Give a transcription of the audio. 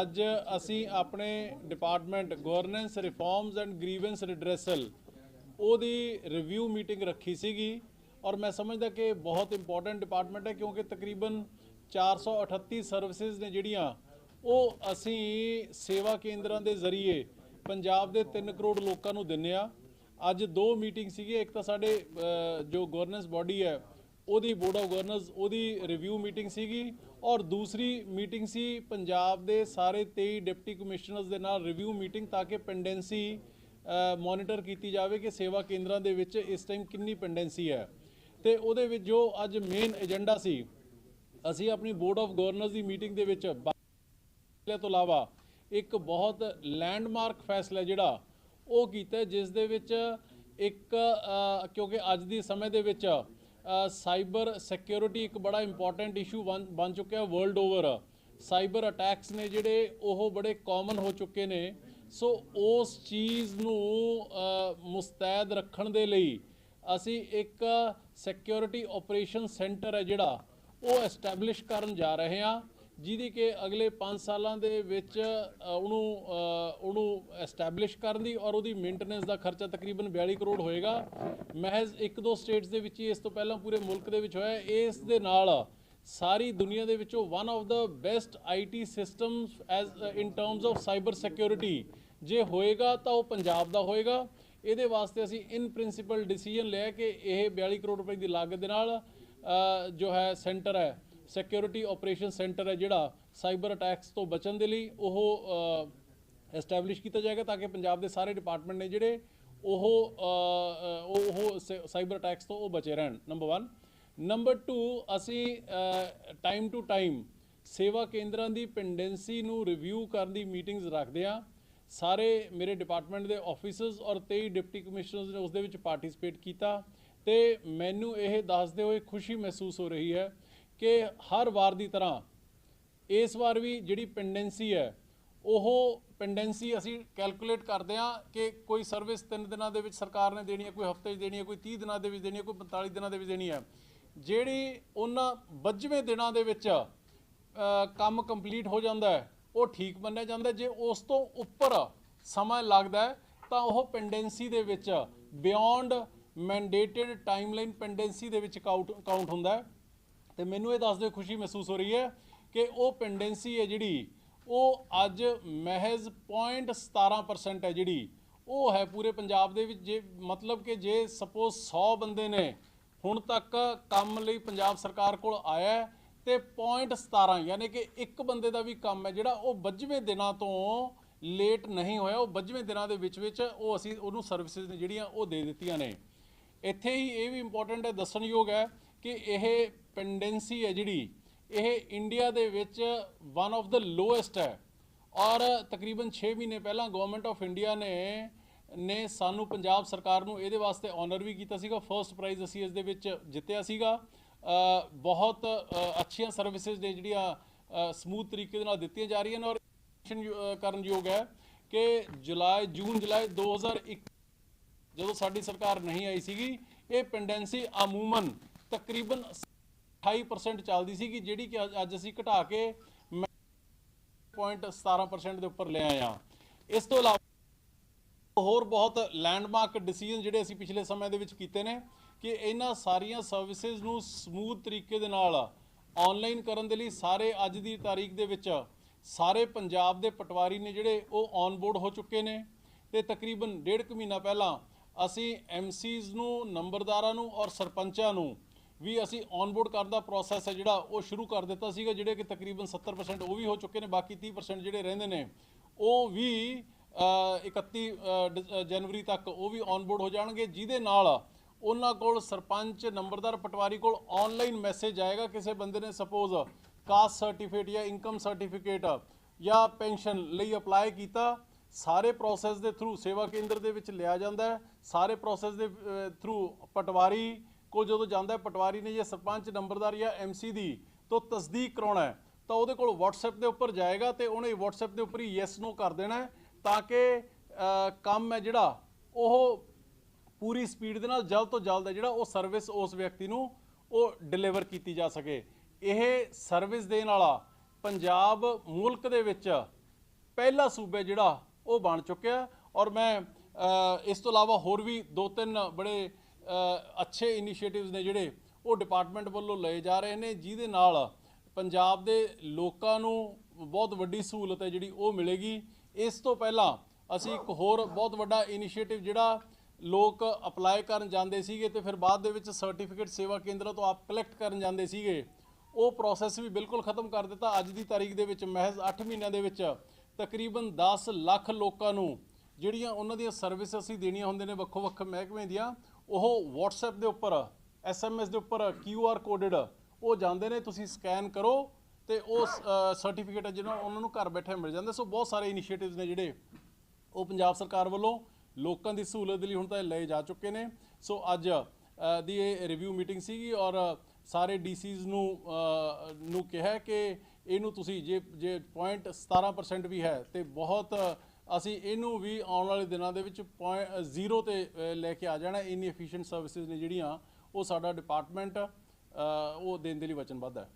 ਅੱਜ ਅਸੀਂ ਆਪਣੇ department governance reforms and grievance redressal ਉਹਦੀ ਰਿਵਿਊ ਮੀਟਿੰਗ ਰੱਖੀ ਸੀਗੀ ਔਰ ਮੈਂ ਸਮਝਦਾ ਕਿ ਬਹੁਤ ਇੰਪੋਰਟੈਂਟ ਡਿਪਾਰਟਮੈਂਟ ਹੈ ਕਿਉਂਕਿ ਤਕਰੀਬਨ 438 ਸਰਵਿਸਿਜ਼ ਨੇ ਜਿਹੜੀਆਂ, ਉਹ ਅਸੀਂ ਸੇਵਾ ਕੇਂਦਰਾਂ ਦੇ ਜ਼ਰੀਏ ਪੰਜਾਬ ਦੇ 3 ਕਰੋੜ ਲੋਕਾਂ ਨੂੰ ਦਿੰਨੇ ਆ। ਅੱਜ ਦੋ ਮੀਟਿੰਗ ਸੀਗੀ ਇੱਕ ਤਾਂ ਸਾਡੇ ਜੋ ਗਵਰਨੈਂਸ ਬਾਡੀ ਹੈ ਉਹਦੀ ਬੋਰਡ ਆਫ ਗਵਰਨਰਸ ਉਹਦੀ ਰਿਵਿਊ ਮੀਟਿੰਗ ਸੀਗੀ ਔਰ ਦੂਸਰੀ ਮੀਟਿੰਗ ਸੀ ਪੰਜਾਬ ਦੇ ਸਾਰੇ 23 ਡਿਪਟੀ ਕਮਿਸ਼ਨਰਸ ਦੇ ਨਾਲ ਰਿਵਿਊ ਮੀਟਿੰਗ ਤਾਂ ਕਿ ਪੈਂਡੈਂਸੀ ਮੋਨੀਟਰ ਕੀਤੀ ਜਾਵੇ ਕਿ ਸੇਵਾ ਕੇਂਦਰਾਂ ਦੇ ਵਿੱਚ ਇਸ ਟਾਈਮ ਕਿੰਨੀ ਪੈਂਡੈਂਸੀ ਹੈ। ਤੇ ਉਹਦੇ ਵਿੱਚ ਜੋ ਅੱਜ ਮੇਨ ਏਜੰਡਾ ਸੀ, ਅਸੀਂ ਆਪਣੀ ਬੋਰਡ ਆਫ ਗਵਰਨਰਸ ਦੀ ਮੀਟਿੰਗ ਦੇ ਵਿੱਚ ਫੈਸਲੇ ਤੋਂ ਇਲਾਵਾ ਇੱਕ ਬਹੁਤ ਲੈਂਡਮਾਰਕ ਫੈਸਲਾ ਜਿਹੜਾ ਉਹ ਕੀਤਾ, ਜਿਸ ਦੇ ਵਿੱਚ ਇੱਕ ਕਿਉਂਕਿ ਅੱਜ ਦੀ ਸਮੇਂ ਦੇ ਵਿੱਚ ਸਾਈਬਰ ਸਿਕਿਉਰਿਟੀ ਇੱਕ ਬੜਾ ਇੰਪੋਰਟੈਂਟ ਇਸ਼ੂ ਬਣ ਚੁੱਕਿਆ ਵਰਲਡ ਓਵਰ ਸਾਈਬਰ ਅਟੈਕਸ ਨੇ ਜਿਹੜੇ ਉਹ ਬੜੇ ਕਾਮਨ ਹੋ ਚੁੱਕੇ ਨੇ। ਸੋ ਉਸ ਚੀਜ਼ ਨੂੰ ਮੁਸਤੈਦ ਰੱਖਣ ਦੇ ਲਈ ਅਸੀਂ ਇੱਕ ਸਿਕਿਉਰਿਟੀ ਆਪਰੇਸ਼ਨ ਸੈਂਟਰ ਹੈ ਜਿਹੜਾ, ਉਹ ਐਸਟੈਬਲਿਸ਼ ਕਰਨ ਜਾ ਰਹੇ ਹਾਂ। ਜਿਹਦੀ ਕਿ ਅਗਲੇ 5 ਸਾਲਾਂ ਦੇ ਵਿੱਚ ਉਹਨੂੰ ਉਹਨੂੰ ਐਸਟੈਬਲਿਸ਼ ਕਰਨ ਦੀ ਔਰ ਉਹਦੀ ਮੇਨਟੇਨੈਂਸ ਦਾ ਖਰਚਾ ਤਕਰੀਬਨ 42 ਕਰੋੜ ਹੋਏਗਾ। ਮਹਿਜ਼ ਇੱਕ ਦੋ ਸਟੇਟਸ ਦੇ ਵਿੱਚ ਹੀ ਇਸ ਤੋਂ ਪਹਿਲਾਂ ਪੂਰੇ ਮੁਲਕ ਦੇ ਵਿੱਚ ਹੋਇਆ। ਇਸ ਦੇ ਨਾਲ ਸਾਰੀ ਦੁਨੀਆ ਦੇ ਵਿੱਚੋਂ one of the best IT systems as in terms of cyber security ਜੇ ਹੋਏਗਾ ਤਾਂ ਉਹ ਪੰਜਾਬ ਦਾ ਹੋਏਗਾ। ਇਹਦੇ ਵਾਸਤੇ ਅਸੀਂ ਇਨ ਪ੍ਰਿੰਸੀਪਲ ਡਿਸੀਜਨ ਲਿਆ ਕਿ ਇਹ 42 ਕਰੋੜ ਰੁਪਏ ਦੀ ਲਾਗਤ ਦੇ ਨਾਲ ਜੋ ਹੈ ਸੈਂਟਰ ਹੈ। ਸਿਕਿਉਰਿਟੀ ਆਪਰੇਸ਼ਨ ਸੈਂਟਰ ਹੈ ਜਿਹੜਾ ਸਾਈਬਰ ਅਟੈਕਸ ਤੋਂ ਬਚਣ ਦੇ ਲਈ ਉਹ ਐਸਟੈਬਲਿਸ਼ ਕੀਤਾ ਜਾਏਗਾ ਤਾਂ ਕਿ ਪੰਜਾਬ ਦੇ ਸਾਰੇ ਡਿਪਾਰਟਮੈਂਟ ਨੇ ਜਿਹੜੇ ਉਹ ਅ, ਉਹ ਉਹ ਸਾਈਬਰ ਅਟੈਕਸ ਤੋਂ ਉਹ ਬਚੇ ਰਹਿਣ ਨੰਬਰ 1 ਨੰਬਰ 2 ਅਸੀਂ ਟਾਈਮ ਟੂ ਟਾਈਮ ਸੇਵਾ ਕੇਂਦਰਾਂ ਦੀ ਪੈਂਡੈਂਸੀ ਨੂੰ ਰਿਵਿਊ ਕਰਨ ਦੀ ਮੀਟਿੰਗਸ ਰੱਖਦੇ ਆ ਸਾਰੇ ਮੇਰੇ ਡਿਪਾਰਟਮੈਂਟ ਦੇ ਆਫੀਸਰਸ ਔਰ 23 ਡਿਪਟੀ ਕਮਿਸ਼ਨਰਸ ਨੇ ਉਸ ਦੇ ਵਿੱਚ ਪਾਰਟਿਸਿਪੇਟ ਕੀਤਾ ਤੇ ਮੈਨੂੰ ਇਹ ਦੱਸਦੇ ਹੋਏ ਖੁਸ਼ੀ ਮਹਿਸੂਸ ਹੋ ਰਹੀ ਹੈ ਕਿ ਹਰ ਵਾਰ ਦੀ ਤਰ੍ਹਾਂ ਇਸ ਵਾਰ ਵੀ ਜਿਹੜੀ ਪੈਂਡੈਂਸੀ ਹੈ, ਉਹ ਪੈਂਡੈਂਸੀ ਅਸੀਂ ਕੈਲਕੂਲੇਟ ਕਰਦੇ ਹਾਂ ਕਿ ਕੋਈ ਸਰਵਿਸ 3 ਦਿਨਾਂ ਦੇ ਵਿੱਚ ਸਰਕਾਰ ਨੇ ਦੇਣੀ ਹੈ, ਕੋਈ ਹਫ਼ਤੇ 'ਚ ਦੇਣੀ ਹੈ, ਕੋਈ 30 ਦਿਨਾਂ ਦੇ ਵਿੱਚ ਦੇਣੀ ਹੈ, ਕੋਈ 45 ਦਿਨਾਂ ਦੇ ਵਿੱਚ ਦੇਣੀ ਹੈ। ਜਿਹੜੀ ਉਹਨਾਂ 22ਵੇਂ ਦਿਨਾਂ ਦੇ ਵਿੱਚ ਕੰਮ ਕੰਪਲੀਟ ਹੋ ਜਾਂਦਾ ਹੈ, ਉਹ ਠੀਕ ਮੰਨਿਆ ਜਾਂਦਾ ਜੇ ਉਸ ਤੋਂ ਉੱਪਰ ਸਮਾਂ ਲੱਗਦਾ ਤਾਂ ਉਹ ਪੈਂਡੈਂਸੀ ਦੇ ਵਿੱਚ ਬਿਯੋਂਡ ਮੈਂਡੇਟਡ ਟਾਈਮਲਾਈਨ ਪੈਂਡੈਂਸੀ ਦੇ ਵਿੱਚ ਕਾਊਂਟ ਕਾਊਂਟ ਹੁੰਦਾ ਹੈ। ਤੇ ਮੈਨੂੰ ਇਹ ਦੱਸਦੇ ਹੋਏ ਖੁਸ਼ੀ ਮਹਿਸੂਸ ਹੋ ਰਹੀ ਹੈ ਕਿ ਉਹ ਪੈਂਡੈਂਸੀ ਹੈ ਜਿਹੜੀ, ਉਹ ਅੱਜ ਮਹਿਜ਼ 0.17% ਹੈ ਜਿਹੜੀ, ਉਹ ਹੈ ਪੂਰੇ ਪੰਜਾਬ ਦੇ ਵਿੱਚ, ਜੇ ਮਤਲਬ ਕਿ ਜੇ ਸਪੋਜ਼ 100 ਬੰਦੇ ਨੇ, ਹੁਣ ਤੱਕ ਕੰਮ ਲਈ ਪੰਜਾਬ ਸਰਕਾਰ ਕੋਲ ਆਇਆ ਹੈ, ਤੇ 0.17 ਯਾਨੀ ਕਿ ਇੱਕ ਬੰਦੇ ਦਾ ਵੀ ਕੰਮ ਹੈ ਜਿਹੜਾ ਉਹ 22ਵੇਂ ਦਿਨਾਂ ਤੋਂ ਲੇਟ ਨਹੀਂ ਹੋਇਆ, ਉਹ 22ਵੇਂ ਦਿਨਾਂ ਦੇ ਵਿੱਚ ਵਿੱਚ ਉਹ ਅਸੀਂ ਉਹਨੂੰ ਸਰਵਿਸਿਜ਼ ਜਿਹੜੀਆਂ ਉਹ ਦੇ ਦਿੱਤੀਆਂ ਨੇ। ਇੱਥੇ ਹੀ ਇਹ ਵੀ ਇੰਪੋਰਟੈਂਟ ਹੈ, ਦੱਸਣਯੋਗ ਹੈ ਕਿ ਇਹ ਪੈਂਡੈਂਸੀ ਹੈ ਜਿਹੜੀ, ਇਹ ਇੰਡੀਆ ਦੇ ਵਿੱਚ ਵਨ ਆਫ ਦਾ ਲੋਐਸਟ ਹੈ। ਔਰ ਤਕਰੀਬਨ 6 ਮਹੀਨੇ ਪਹਿਲਾਂ ਗਵਰਨਮੈਂਟ ਆਫ ਇੰਡੀਆ ਨੇ ਨੇ ਸਾਨੂੰ ਪੰਜਾਬ ਸਰਕਾਰ ਨੂੰ ਇਹਦੇ ਵਾਸਤੇ ਆਨਰ ਵੀ ਕੀਤਾ ਸੀਗਾ। ਫਰਸਟ ਪ੍ਰਾਈਜ਼ ਅਸੀਂ ਇਸ ਦੇ ਵਿੱਚ ਜਿੱਤਿਆ ਸੀਗਾ। ਬਹੁਤ ਅੱਛੀਆਂ ਸਰਵਿਸਿਜ਼ ਨੇ ਜਿਹੜੀਆਂ ਸਮੂਥ ਤਰੀਕੇ ਦੇ ਨਾਲ ਦਿੱਤੀਆਂ ਜਾ ਰਹੀਆਂ ਨੇ। ਔਰ ਕਰਨ ਯੋਗ ਹੈ ਕਿ ਜੁਲਾਈ, ਜੂਨ, ਜੁਲਾਈ 2021 ਜਦੋਂ ਸਾਡੀ ਸਰਕਾਰ ਨਹੀਂ ਆਈ ਸੀਗੀ, ਇਹ ਪੈਂਡੈਂਸੀ ਅਮੂਮਨ ਤਕਰੀਬਨ 28% ਚੱਲਦੀ ਸੀਗੀ, ਜਿਹੜੀ ਕਿ ਅੱਜ- ਅੱਜ ਅਸੀਂ ਘਟਾ ਕੇ 0.17% ਦੇ ਉੱਪਰ ਲੈ ਆਏ ਆ ਇਸ ਤੋਂ ਇਲਾਵਾ ਹੋਰ ਬਹੁਤ ਲੈਂਡਮਾਰਕ ਡਿਸੀਜਨ ਜਿਹੜੇ ਅਸੀਂ ਪਿਛਲੇ ਸਮੇਂ ਦੇ ਵਿੱਚ ਕੀਤੇ ਨੇ ਕਿ ਇਹਨਾਂ ਸਾਰੀਆਂ ਸਰਵਿਸਿਜ਼ ਨੂੰ ਸਮੂਥ ਤਰੀਕੇ ਦੇ ਨਾਲ ਆਨਲਾਈਨ ਕਰਨ ਦੇ ਲਈ ਸਾਰੇ ਅੱਜ ਦੀ ਤਾਰੀਖ ਦੇ ਵਿੱਚ ਸਾਰੇ ਪੰਜਾਬ ਦੇ ਪਟਵਾਰੀ ਨੇ ਜਿਹੜੇ ਉਹ ਔਨ ਬੋਰਡ ਹੋ ਚੁੱਕੇ ਨੇ ਤੇ ਤਕਰੀਬਨ ਡੇਢ ਕੁ ਮਹੀਨਾ ਪਹਿਲਾਂ ਅਸੀਂ ਐਮਸੀਜ਼ ਨੂੰ, ਨੰਬਰਦਾਰਾਂ ਨੂੰ ਔਰ ਸਰਪੰਚਾਂ ਨੂੰ ਵੀ ਅਸੀਂ ਔਨਬੋਰਡ ਕਰਨ ਦਾ ਪ੍ਰੋਸੈਸ ਹੈ ਜਿਹੜਾ ਉਹ ਸ਼ੁਰੂ ਕਰ ਦਿੱਤਾ ਸੀਗਾ ਜਿਹੜੇ ਕਿ ਤਕਰੀਬਨ 70% ਉਹ ਵੀ ਹੋ ਚੁੱਕੇ ਨੇ ਬਾਕੀ 30% ਜਿਹੜੇ ਰਹਿੰਦੇ ਨੇ ਉਹ ਵੀ ਅ, 31 ਡ- ਜਨਵਰੀ ਤੱਕ ਉਹ ਵੀ ਔਨਬੋਰਡ ਹੋ ਜਾਣਗੇ। ਜਿਹਦੇ ਨਾਲ ਉਹਨਾਂ ਕੋਲ ਸਰਪੰਚ ਨੰਬਰਦਾਰ ਪਟਵਾਰੀ ਕੋਲ ਆਨਲਾਈਨ ਮੈਸੇਜ ਆਏਗਾ ਕਿਸੇ ਬੰਦੇ ਨੇ ਸਪੋਜ਼ ਕਾਸਟ ਸਰਟੀਫਿਕੇਟ ਜਾਂ ਇਨਕਮ ਸਰਟੀਫਿਕੇਟ ਜਾਂ ਪੈਨਸ਼ਨ ਲਈ ਅਪਲਾਈ ਕੀਤਾ ਸਾਰੇ ਪ੍ਰੋਸੈਸ ਦੇ ਥਰੂ ਸੇਵਾ ਕੇਂਦਰ ਦੇ ਵਿੱਚ ਲਿਆ ਜਾਂਦਾ ਹੈ ਸਾਰੇ ਪ੍ਰੋਸੈਸ ਦੇ ਥਰੂ ਪਟਵਾਰੀ ਕੋਲ ਜਦੋਂ ਜਾਂਦਾ ਪਟਵਾਰੀ ਨੇ ਜਾਂ ਸਰਪੰਚ ਨੰਬਰਦਾਰ ਜਾਂ ਐਮਸੀ ਦੀ ਤੋਂ ਤਸਦੀਕ ਕਰਾਉਣਾ ਤਾਂ ਉਹਦੇ ਕੋਲ WhatsApp ਦੇ ਉੱਪਰ ਜਾਏਗਾ ਤੇ ਉਹਨੇ WhatsApp ਦੇ ਉੱਪਰ ਹੀ ਯੈਸ ਨੋ ਕਰ ਦੇਣਾ ਤਾਂ ਕਿ ਕੰਮ ਹੈ ਜਿਹੜਾ, ਉਹ ਪੂਰੀ ਸਪੀਡ ਦੇ ਨਾਲ ਜਲਦ ਤੋਂ ਜਲਦ ਹੈ ਜਿਹੜਾ ਉਹ ਸਰਵਿਸ ਉਸ ਵਿਅਕਤੀ ਨੂੰ ਉਹ ਡਿਲੀਵਰ ਕੀਤੀ ਜਾ ਸਕੇ। ਇਹ ਸਰਵਿਸ ਦੇਣ ਵਾਲਾ ਪੰਜਾਬ ਮੁਲਕ ਦੇ ਵਿੱਚ ਪਹਿਲਾ ਸੂਬਾ ਜਿਹੜਾ ਉਹ ਬਣ ਚੁੱਕਿਆ ਔਰ ਮੈਂ ਇਸ ਤੋਂ ਇਲਾਵਾ ਹੋਰ ਵੀ ਦੋ ਤਿੰਨ ਬੜੇ ਅੱਛੇ ਇਨੀਸ਼ੀਏਟਿਵਸ ਨੇ ਜਿਹੜੇ ਉਹ ਡਿਪਾਰਟਮੈਂਟ ਵੱਲੋਂ ਲਏ ਜਾ ਰਹੇ ਨੇ, ਜਿਹਦੇ ਨਾਲ ਪੰਜਾਬ ਦੇ ਲੋਕਾਂ ਨੂੰ ਬਹੁਤ ਵੱਡੀ ਸਹੂਲਤ ਹੈ ਜਿਹੜੀ ਉਹ ਮਿਲੇਗੀ। ਇਸ ਤੋਂ ਪਹਿਲਾਂ ਅਸੀਂ ਇੱਕ ਹੋਰ ਬਹੁਤ ਵੱਡਾ ਇਨੀਸ਼ੀਏਟਿਵ ਜਿਹੜਾ ਲੋਕ ਅਪਲਾਈ ਕਰਨ ਜਾਂਦੇ ਸੀਗੇ ਤੇ ਫਿਰ ਬਾਅਦ ਦੇ ਵਿੱਚ ਸਰਟੀਫਿਕੇਟ ਸੇਵਾ ਕੇਂਦਰਾਂ ਤੋਂ ਆਪ ਕਲੈਕਟ ਕਰਨ ਜਾਂਦੇ ਸੀਗੇ, ਉਹ ਪ੍ਰੋਸੈਸ ਵੀ ਬਿਲਕੁਲ ਖਤਮ ਕਰ ਦਿੱਤਾ। ਅੱਜ ਦੀ ਤਾਰੀਖ ਦੇ ਵਿੱਚ ਮਹਿਜ਼ 8 ਮਹੀਨਿਆਂ ਦੇ ਵਿੱਚ ਤਕਰੀਬਨ 10 ਲੱਖ ਲੋਕਾਂ ਨੂੰ ਜਿਹੜੀਆਂ ਉਹਨਾਂ ਦੀਆਂ ਸਰਵਿਸ ਅਸੀਂ ਦੇਣੀਆਂ ਹੁੰਦੇ ਨੇ ਵੱਖੋ ਵੱਖ ਮਹਿਕਮੇ ਦੀਆਂ ਉਹ WhatsApp ਦੇ ਉੱਪਰ, SMS ਦੇ ਉੱਪਰ QR ਕੋਡਡ ਉਹ ਜਾਂਦੇ ਨੇ, ਤੁਸੀਂ ਸਕੈਨ ਕਰੋ ਤੇ ਉਹ ਸਰਟੀਫਿਕੇਟ ਜਿਹਨਾਂ ਉਹਨਾਂ ਨੂੰ ਘਰ ਬੈਠੇ ਮਿਲ ਜਾਂਦਾ। ਸੋ ਬਹੁਤ ਸਾਰੇ ਇਨੀਸ਼ੀਏਟਿਵਸ ਨੇ ਜਿਹੜੇ ਉਹ ਪੰਜਾਬ ਸਰਕਾਰ ਵੱਲੋਂ ਲੋਕਾਂ ਦੀ ਸਹੂਲਤ ਦੇ ਲਈ ਹੁਣ ਤਾਂ ਇਹ ਲਏ ਜਾ ਚੁੱਕੇ ਨੇ। ਸੋ ਅੱਜ ਦੀ ਇਹ ਰਿਵਿਊ ਮੀਟਿੰਗ ਸੀਗੀ ਔਰ ਸਾਰੇ ਡੀਸੀਜ਼ ਨੂੰ ਨੂੰ ਕਿਹਾ ਕਿ ਇਹਨੂੰ ਤੁਸੀਂ ਜੇ ਜੇ ਪੁਆਇੰਟ 17% ਵੀ ਹੈ ਤੇ ਬਹੁਤ ਅਸੀਂ ਇਹਨੂੰ ਵੀ ਆਉਣ ਵਾਲੇ ਦਿਨਾਂ ਦੇ ਵਿੱਚ ਪੁਆਇੰਟ ਜ਼ੀਰੋ ਤੇ ਲੈ ਕੇ ਆ ਜਾਣਾ। ਇੰਨੀ ਐਫੀਸ਼ੀਐਂਟ ਸਰਵਿਸਿਜ਼ ਨੇ ਜਿਹੜੀਆਂ, ਉਹ ਸਾਡਾ ਡਿਪਾਰਟਮੈਂਟ ਉਹ ਦੇਣ ਦੇ ਲਈ ਵਚਨਬੱਧ ਹੈ।